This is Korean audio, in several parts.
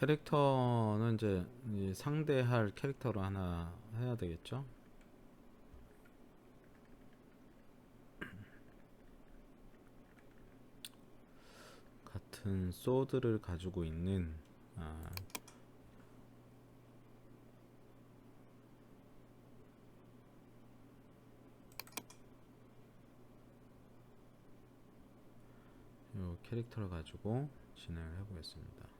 캐릭터는 이제 이 상대할 캐릭터로 하나 해야 되겠죠? 같은 소드를 가지고 있는 아, 요 캐릭터를 가지고 진행을 해보겠습니다.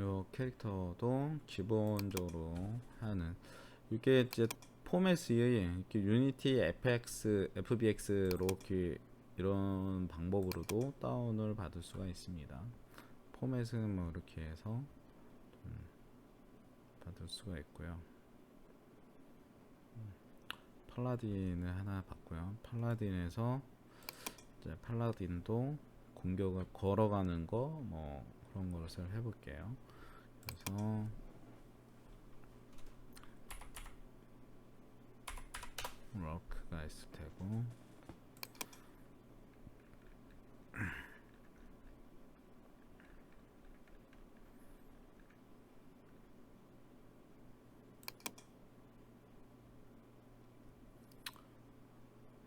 요 캐릭터도 기본적으로 하는 이게 이제 포맷이 이렇게 유니티 FX, FBX로 이렇게 이런 방법으로도 다운을 받을 수가 있습니다. 포맷은 뭐 이렇게 해서 음, 받을 수가 있고요. 음, 팔라딘을 하나 봤고요. 팔라딘에서 이제 팔라딘도 공격을 걸어가는 거 뭐 그런 것을 해볼게요. 그래서 럭크가 있을 테고.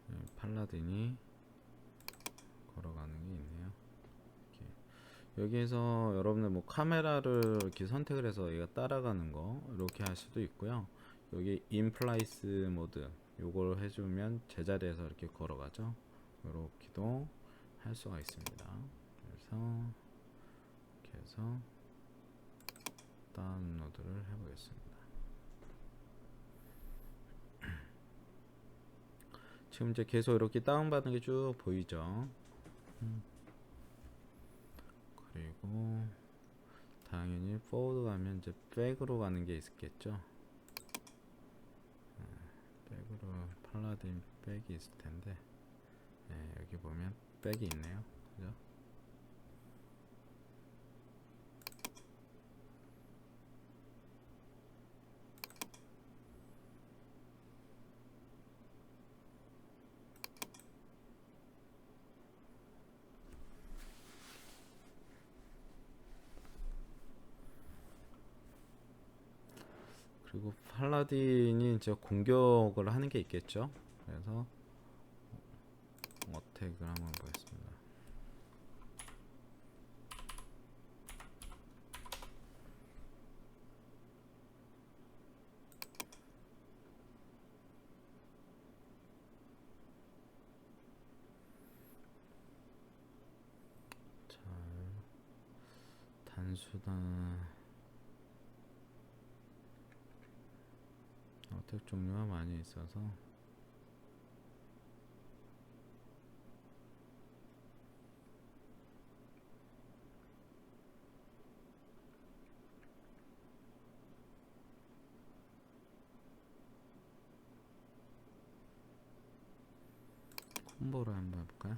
네, 팔라딘이 걸어가는 게 있네요. 이렇게. 여기에서 여러분들 뭐 카메라를 이렇게 선택을 해서 얘가 따라가는 거 이렇게 할 수도 있고요. 여기 인플라이스 모드 요걸 해주면 제자리에서 이렇게 걸어가죠. 이렇게도 할 수가 있습니다. 그래서 이렇게 해서 다운로드를 해보겠습니다. 지금 이제 계속 이렇게 다운받은 게 쭉 보이죠. 음. 그리고 당연히 포워드 가면 이제 백으로 가는 게 있겠죠. 네, 백으로 팔라딘 백이 있을 텐데 네, 여기 보면 백이 있네요. 그죠? 그리고 팔라딘이 이제 공격을 하는 게 있겠죠. 그래서 어택을 한번 보겠습니다. 자, 단수단 어택 종류가 많이 있어서 콤보를 한번 해볼까요?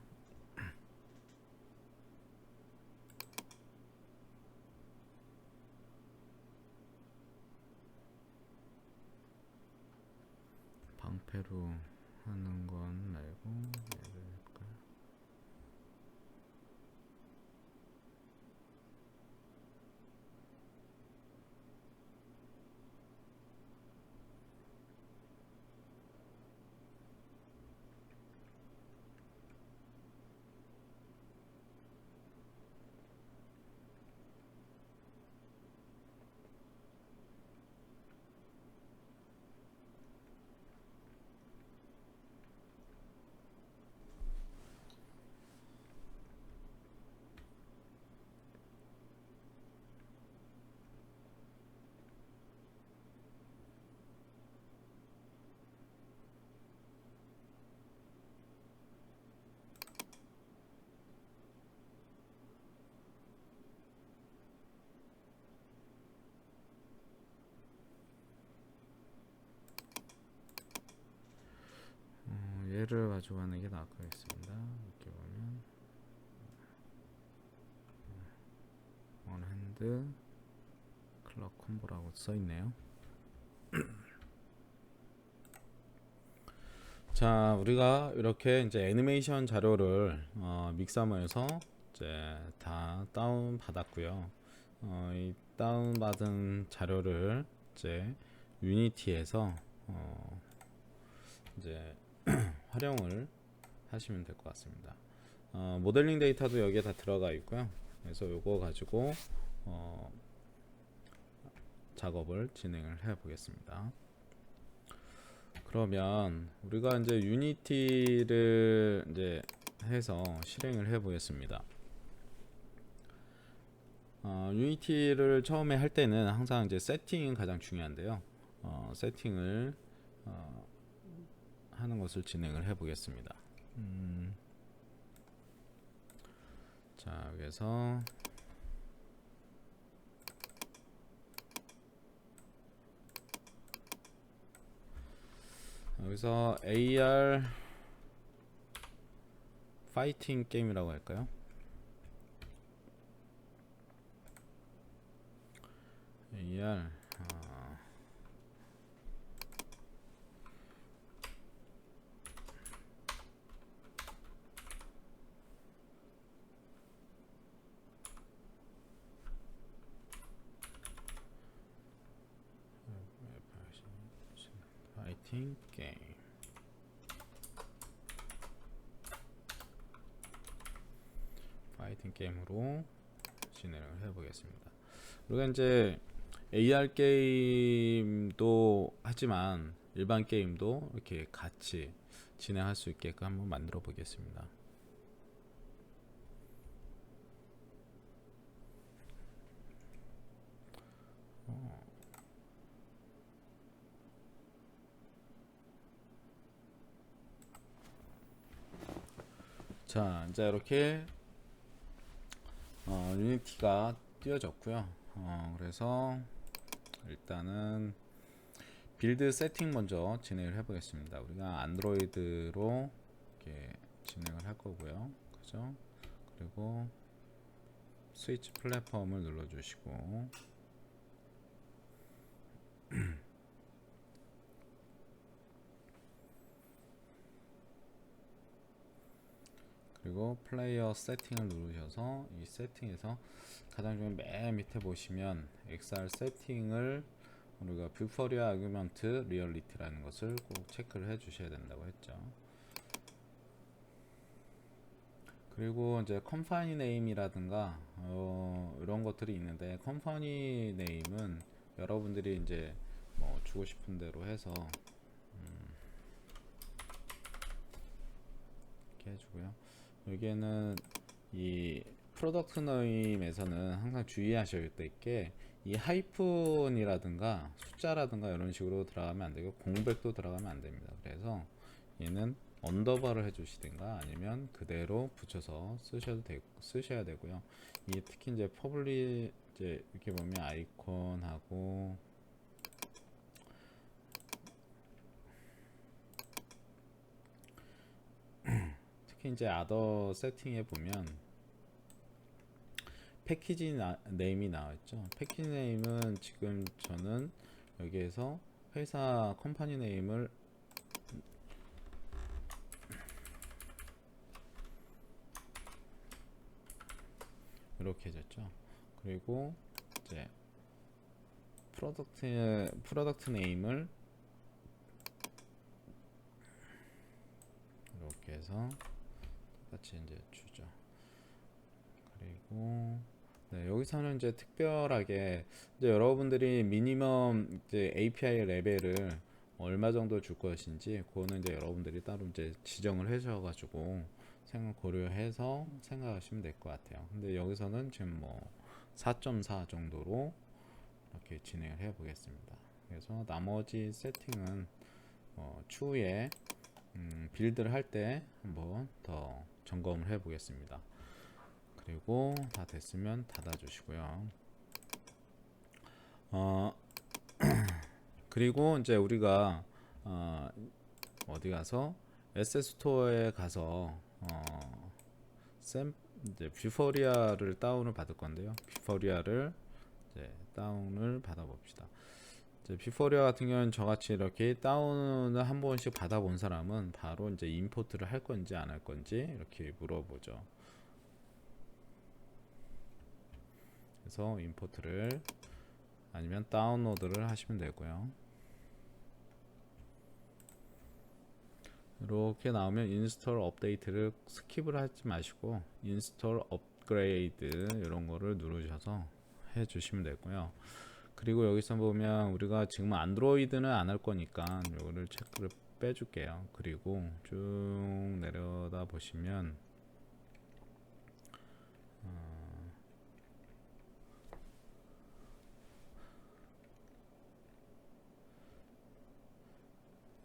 방패로 하는 건 말고 얘를 해볼까요? 어, 얘를 가져가는 게 나을 것 같습니다. 이렇게 보면 원핸드 클럭 콤보라고 써 있네요. 자, 우리가 이렇게 이제 애니메이션 자료를 어, 믹사머에서 이제 다 다운 받았고요. 어, 이 다운 받은 자료를 이제 유니티에서 어, 이제 활용을 하시면 될 것 같습니다. 어, 모델링 데이터도 여기에 다 들어가 있고요. 그래서 요거 가지고 어, 작업을 진행을 해 보겠습니다. 그러면 우리가 이제 유니티를 이제 해서 실행을 해 보겠습니다. 어, 유니티를 처음에 할 때는 항상 이제 세팅이 가장 중요한데요. 어, 세팅을 어, 하는 것을 진행을 해 보겠습니다. 음, 자, 여기서 여기서 AR 파이팅 게임이라고 할까요? AR 어, 파이팅 게임 파이팅 게임으로 진행을 해보겠습니다. 우리가 이제 AR 게임도 하지만 일반 게임도 이렇게 같이 진행할 수 있게끔 한번 만들어 보겠습니다. 자, 이제 이렇게 어, 유니티가 띄워졌고요. 어, 그래서 일단은 빌드 세팅 먼저 진행을 해 보겠습니다. 우리가 안드로이드로 이렇게 진행을 할 거고요. 그죠? 그리고 스위치 플랫폼을 눌러 주시고 그리고 플레이어 세팅을 누르셔서 이 세팅에서 가장 중요한 맨 밑에 보시면 XR 세팅을 우리가 뷰퍼리아 아규먼트 리얼리티라는 것을 꼭 체크를 해 주셔야 된다고 했죠. 그리고 이제 컴파니 네임이라든가 어, 이런 것들이 있는데 컴파니 네임은 여러분들이 이제 뭐 주고 싶은 대로 해서 음, 이렇게 해주고요. 여기에는 이 프로덕트 네임에서는 항상 주의하셔야 될 게 이 하이픈이라든가 숫자라든가 이런 식으로 들어가면 안 되고 공백도 들어가면 안 됩니다. 그래서 얘는 언더바를 해주시든가 아니면 그대로 붙여서 쓰셔도 되, 쓰셔야 되고요. 이 특히 이제 퍼블리 이제 이렇게 보면 아이콘하고 특히 이제 아더 세팅에 보면 패키지 나, 네임이 나와있죠. 패키지 네임은 지금 저는 여기에서 회사 컴퍼니 네임을 이렇게 해줬죠. 그리고 이제 프로덕트 프로덕트 네임을 이렇게 해서 똑 같이 이제 주죠. 그리고 네, 여기서는 이제 특별하게 이제 여러분들이 미니멈 이제 API 레벨을 얼마 정도 줄 것인지 그거는 이제 여러분들이 따로 이제 지정을 해주셔가지고 생각 고려해서 생각하시면 될 것 같아요. 근데 여기서는 지금 뭐 4.4 정도로 이렇게 진행을 해 보겠습니다. 그래서 나머지 세팅은 어, 추후에 음, 빌드를 할 때 한번 더 점검을 해 보겠습니다. 그리고 다 됐으면 닫아 주시고요. 어, 그리고 이제 우리가 어, 어디 가서 SS 스토어에 가서 어, 샘 이제 뷰포리아를 다운을 받을 건데요. 뷰포리아를 이제 다운을 받아 봅시다. 비포리아 같은 경우는 저같이 이렇게 다운을 한 번씩 받아본 사람은 바로 이제 임포트를 할 건지 안 할 건지 이렇게 물어보죠. 그래서 임포트를 아니면 다운로드를 하시면 되고요. 이렇게 나오면 인스톨 업데이트를 스킵을 하지 마시고 인스톨 업그레이드 이런 거를 누르셔서 해 주시면 되고요. 그리고 여기서 보면 우리가 지금 안드로이드는 안 할 거니까 이거를 체크를 빼줄게요. 그리고 쭉 내려다 보시면 어,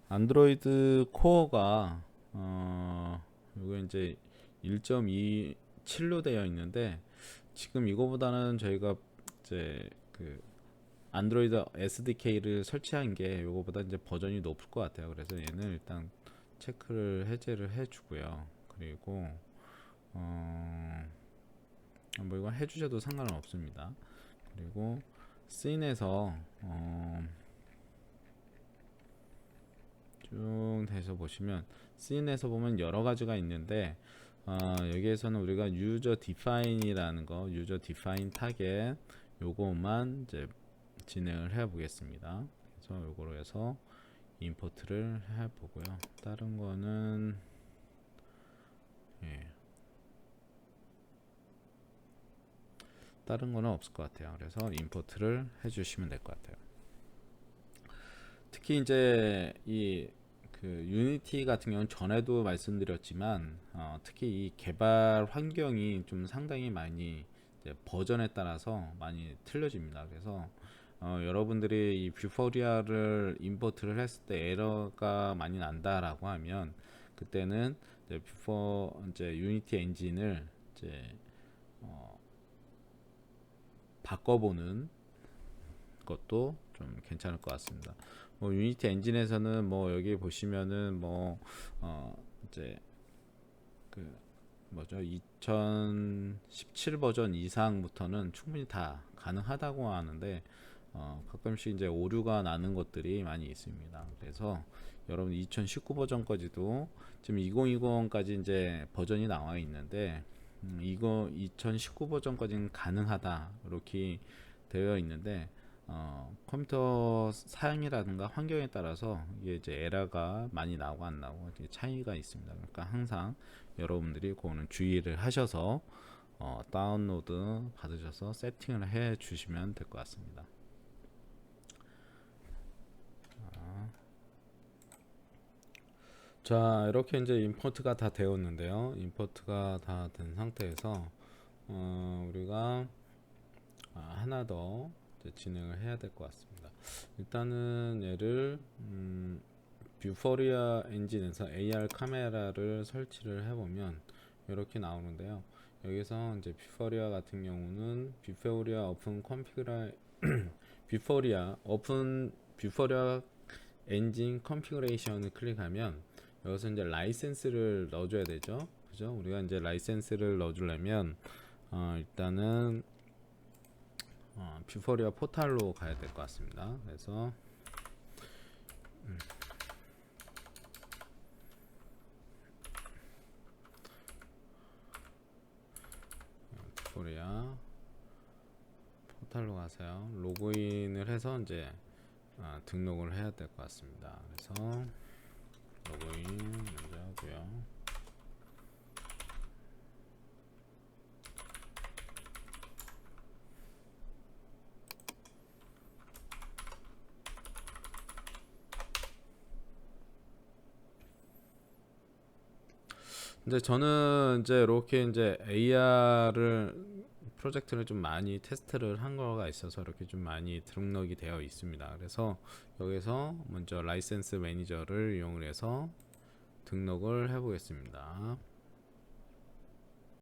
안드로이드 코어가 어 이거 이제 1.27로 되어 있는데 지금 이거보다는 저희가 이제 그 안드로이드 SDK를 설치한 게 이거보다 이제 버전이 높을 것 같아요. 그래서 얘는 일단 체크를 해제를 해주고요. 그리고 어, 뭐 이건 해주셔도 상관은 없습니다. 그리고 씬에서 어, 쭉 돼서 보시면 씬에서 보면 여러 가지가 있는데 어, 여기에서는 우리가 유저 디파인이라는 거, 유저 디파인 타겟 요거만 이제 진행을 해 보겠습니다. 그래서 요거로 해서 임포트를 해 보고요. 다른 거는 예. 다른 거는 없을 것 같아요. 그래서 임포트를 해 주시면 될 것 같아요. 특히 이제 이 그 유니티 같은 경우는 전에도 말씀드렸지만 어, 특히 이 개발 환경이 좀 상당히 많이 버전에 따라서 많이 틀려집니다. 그래서 어, 여러분들이 이 뷰포리아를 임포트를 했을 때 에러가 많이 난다라고 하면 그때는 이제 뷰포 이제 유니티 엔진을 이제 어, 바꿔보는 것도 좀 괜찮을 것 같습니다. 뭐 유니티 엔진에서는 뭐 여기 보시면은 뭐 어 이제 그 뭐죠 2017 버전 이상부터는 충분히 다 가능하다고 하는데 어 가끔씩 이제 오류가 나는 것들이 많이 있습니다. 그래서 여러분 2019 버전까지도 지금 2020까지 이제 버전이 나와 있는데 음, 이거 2019 버전까지는 가능하다 이렇게 되어 있는데 어, 컴퓨터 사양이라든가 환경에 따라서 이게 이제 에러가 많이 나오고 안 이게 차이가 있습니다. 그러니까 항상 여러분들이 그거는 주의를 하셔서 어, 다운로드 받으셔서 세팅을 해 주시면 될 것 같습니다. 자 이렇게 이제 임포트가 다 되었는데요. 임포트가 다 된 상태에서 어, 우리가 아, 하나 더 진행을 해야 될 것 같습니다. 일단은 얘를 음, 뷰포리아 엔진에서 AR 카메라를 설치를 해보면 이렇게 나오는데요. 여기서 이제 뷰포리아 같은 경우는 뷰포리아 오픈 컨피그라 뷰포리아 오픈 뷰포리아 엔진 컨피그레이션을 클릭하면 여기서 이제 라이센스를 넣어줘야 되죠. 그죠? 우리가 이제 라이센스를 넣어주려면 어, 일단은 어, 뷰포리아 포탈로 가야 될 것 같습니다. 그래서 음. 뷰포리아 포탈로 가세요. 로그인을 해서 이제 어, 등록을 해야 될 것 같습니다. 그래서 로그인 먼저 하고요. 이제 저는 이제 이렇게 이제 AR을 프로젝트를 좀 많이 테스트를 한 거가 있어서 이렇게 좀 많이 등록이 되어 있습니다. 그래서 여기서 먼저 라이센스 매니저를 이용을 해서 등록을 해 보겠습니다.